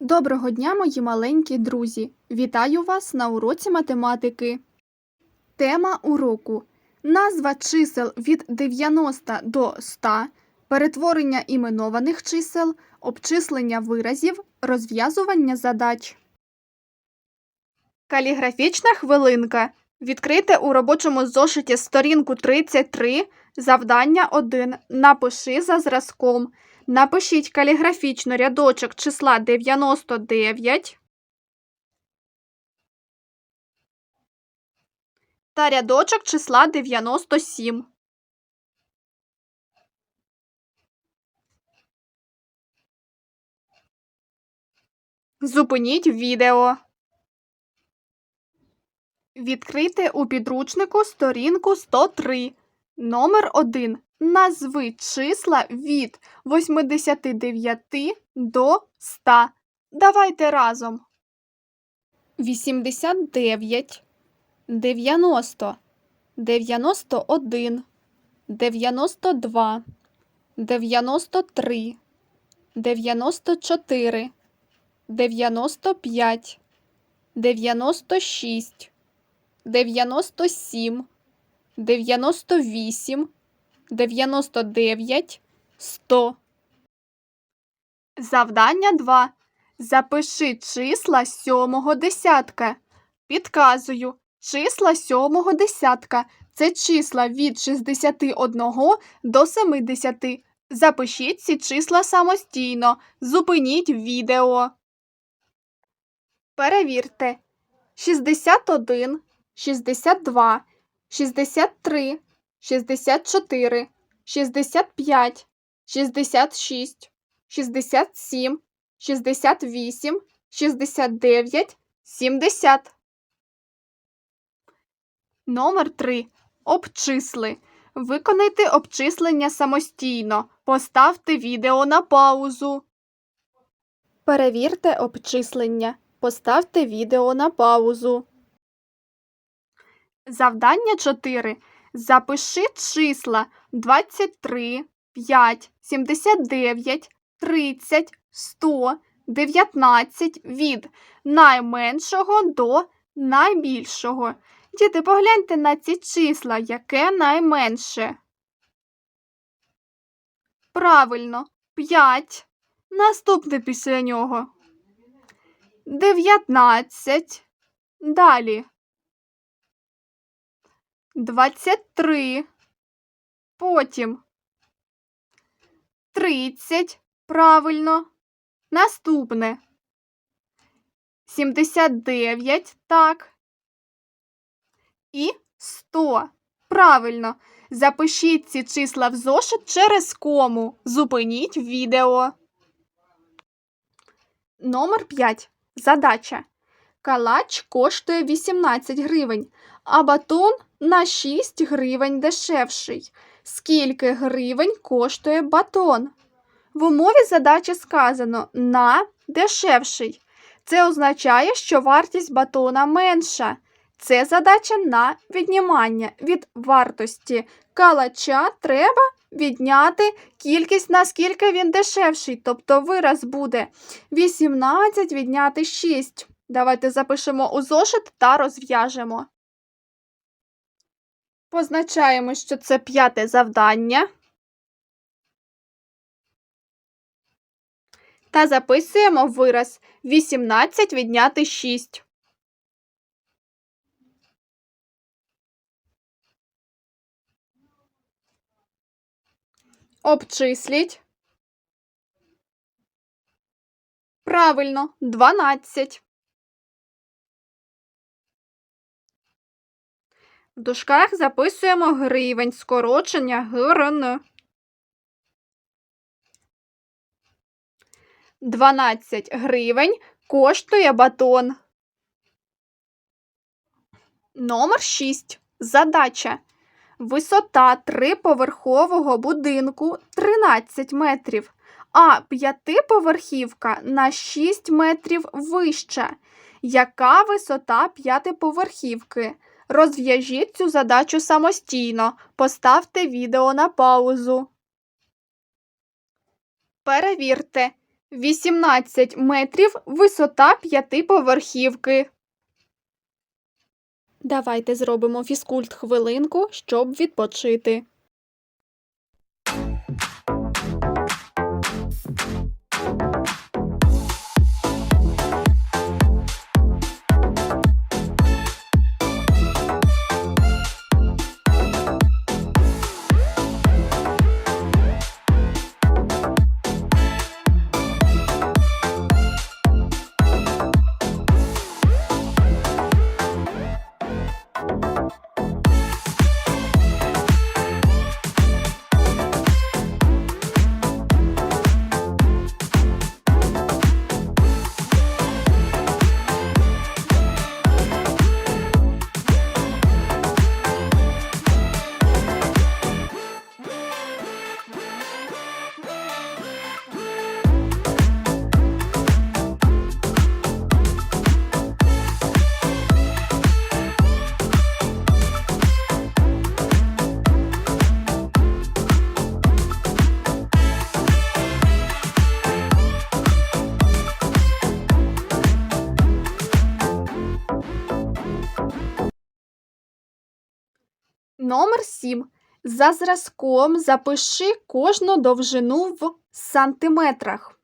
Доброго дня, мої маленькі друзі! Вітаю вас на уроці математики. Тема уроку: назва чисел від 90 до 100, перетворення іменованих чисел, обчислення виразів, розв'язування задач. Каліграфічна хвилинка. Відкрийте у робочому зошиті сторінку 33, завдання 1. Напиши за зразком. Напишіть каліграфічно рядочок числа 99 та рядочок числа 97. Зупиніть відео. Відкрийте у підручнику сторінку 103. Номер 1. Назви числа від 89 до 100. Давайте разом. 89, 90, 91, 92, 93, 94, 95, 96, 97, 98, 99, 100. Завдання 2. Запиши числа сьомого десятка. Підказую. Числа сьомого десятка – це числа від 61 до 70. Запишіть ці числа самостійно. Зупиніть відео. Перевірте. 61, 62, 63, 64, 65, 66, 67, 68, 69, 70. Номер 3. Обчисли. Виконайте обчислення самостійно. Поставте відео на паузу. Перевірте обчислення. Поставте відео на паузу. Завдання 4. Запиши числа 23, 5, 79, 30, 100, 19 від найменшого до найбільшого. Діти, погляньте на ці числа, яке найменше. Правильно, 5. Наступне після нього. 19. Далі. 23. Потім 30. Правильно. Наступне. 79. Так. І 100. Правильно. Запишіть ці числа в зошит через кому. Зупиніть відео. Номер 5. Задача. Калач коштує 18 гривень, а батон на 6 гривень дешевший. Скільки гривень коштує батон? В умові задачі сказано на дешевший. Це означає, що вартість батона менша. Це задача на віднімання від вартості калача треба відняти кількість, наскільки він дешевший. Тобто вираз буде 18 відняти 6. Давайте запишемо у зошит та розв'яжемо. Позначаємо, що це п'яте завдання. Та записуємо вираз 18 відняти 6. Обчисліть. Правильно, 12. В дужках записуємо гривень, скорочення ГРН. 12 гривень коштує батон. Номер 6. Задача. Висота триповерхового будинку 13 метрів, а п'ятиповерхівка на 6 метрів вища. Яка висота п'ятиповерхівки? Розв'яжіть цю задачу самостійно. Поставте відео на паузу. Перевірте. 18 метрів висота п'ятиповерхівки. Давайте зробимо фізкульт хвилинку, щоб відпочити. Номер 7. За зразком запиши кожну довжину в сантиметрах.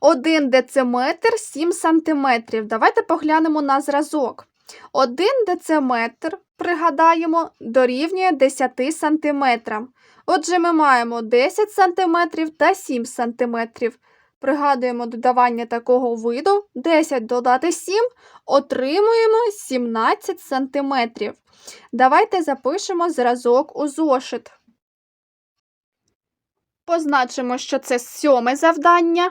1 дециметр 7 сантиметрів. Давайте поглянемо на зразок. 1 дециметр, пригадаємо, дорівнює 10 сантиметрам. Отже, ми маємо 10 сантиметрів та 7 сантиметрів. Пригадуємо додавання такого виду. 10 додати 7, отримуємо 17 сантиметрів. Давайте запишемо зразок у зошит. Позначимо, що це сьоме завдання.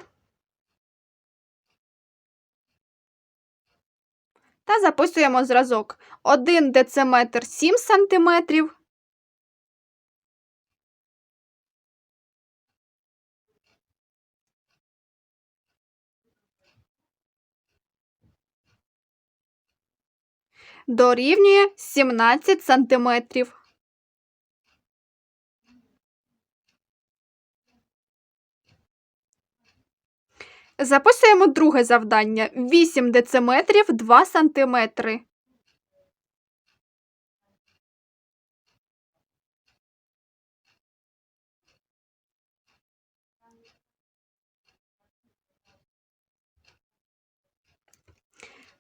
Та записуємо зразок. 1 дециметр 7 сантиметрів. Дорівнює 17 сантиметрів. Записуємо друге завдання. 8 дециметрів 2 сантиметри.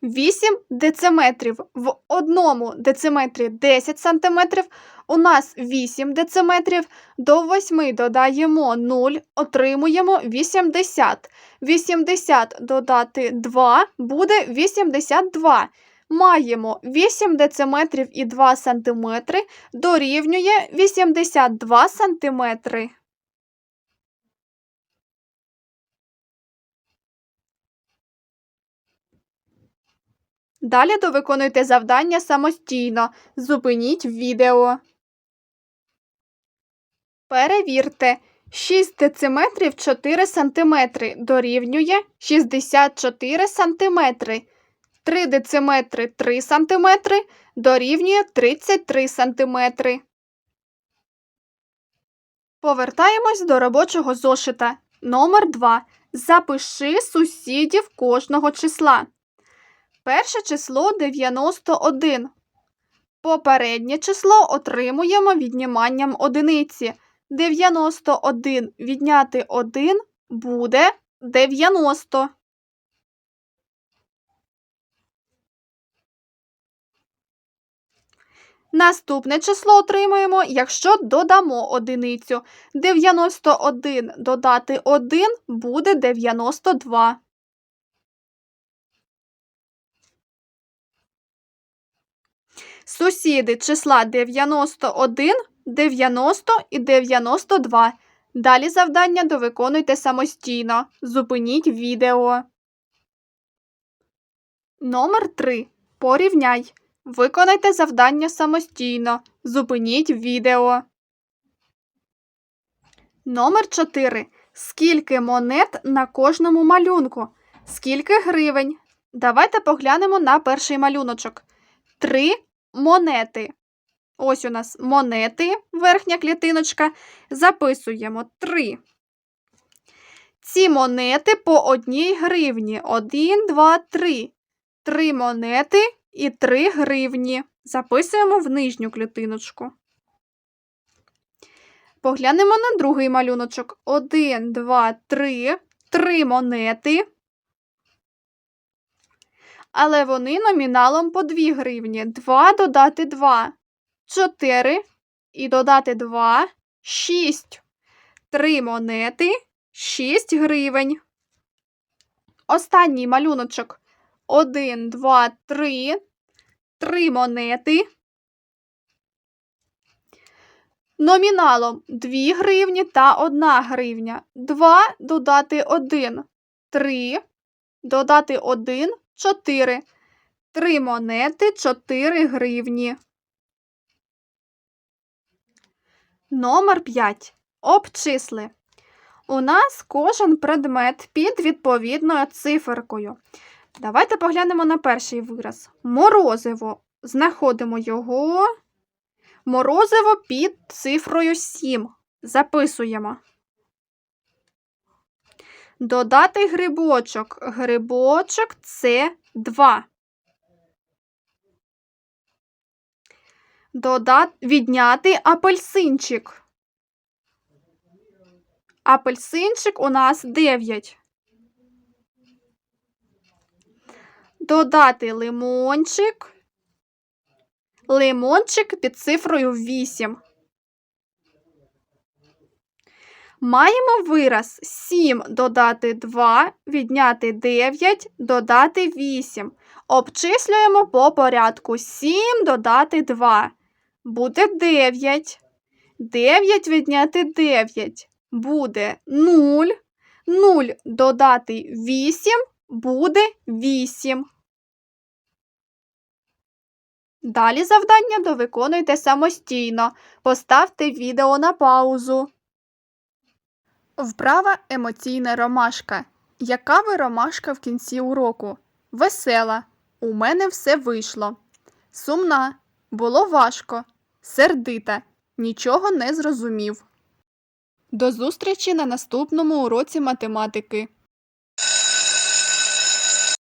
Вісім дециметрів. В одному дециметрі 10 сантиметрів. У нас 8 дециметрів. До 8 додаємо 0, отримуємо 80. 80 додати 2 буде 82. Маємо 8 дециметрів і 2 сантиметри дорівнює 82 сантиметри. Далі довиконуйте завдання самостійно. Зупиніть відео. Перевірте. 6 дециметрів 4 сантиметри дорівнює 64 сантиметри. 3 дециметри 3 сантиметри дорівнює 33 сантиметри. Повертаємось до робочого зошита. Номер 2. Запиши сусідів кожного числа. Перше число 91. Попереднє число отримуємо відніманням одиниці. 91 відняти 1 буде 90. Наступне число отримуємо, якщо додамо одиницю. 91 додати 1 буде 92. Сусіди числа 91, 90 і 92. Далі завдання довиконуйте самостійно. Зупиніть відео. Номер 3. Порівняй. Виконайте завдання самостійно. Зупиніть відео. Номер 4. Скільки монет на кожному малюнку? Скільки гривень? Давайте поглянемо на перший малюночок. Три монети. Ось у нас монети, верхня клітиночка. Записуємо 3. Ці монети по одній гривні. Один, два, три. Три монети і три гривні. Записуємо в нижню клітиночку. Поглянемо на другий малюночок. Один, два, три. Три монети. Але вони номіналом по 2 гривні. 2 додати 2. 4. І додати 2. 6. Три монети. 6 гривень. Останній малюночок. 1, 2, 3. Три монети. Номіналом 2 гривні та 1 гривня. 2 додати 1. 3. Додати 1. 4. Три монети 4 гривні. Номер 5. Обчисли. У нас кожен предмет під відповідною циферкою. Давайте поглянемо на перший вираз. Морозиво. Знаходимо його. Морозиво під цифрою 7. Записуємо. Додати грибочок. Грибочок це 2. Додати, відняти апельсинчик. Апельсинчик у нас 9. Додати лимончик. Лимончик під цифрою 8. Маємо вираз 7 додати 2, відняти 9, додати 8. Обчислюємо по порядку 7 додати 2. Буде 9. 9 відняти 9 буде 0. 0 додати 8 буде 8. Далі завдання довиконуйте самостійно. Поставте відео на паузу. Вправа емоційна ромашка. Яка ви ромашка в кінці уроку? Весела. У мене все вийшло. Сумна. Було важко. Сердита. Нічого не зрозумів. До зустрічі на наступному уроці математики.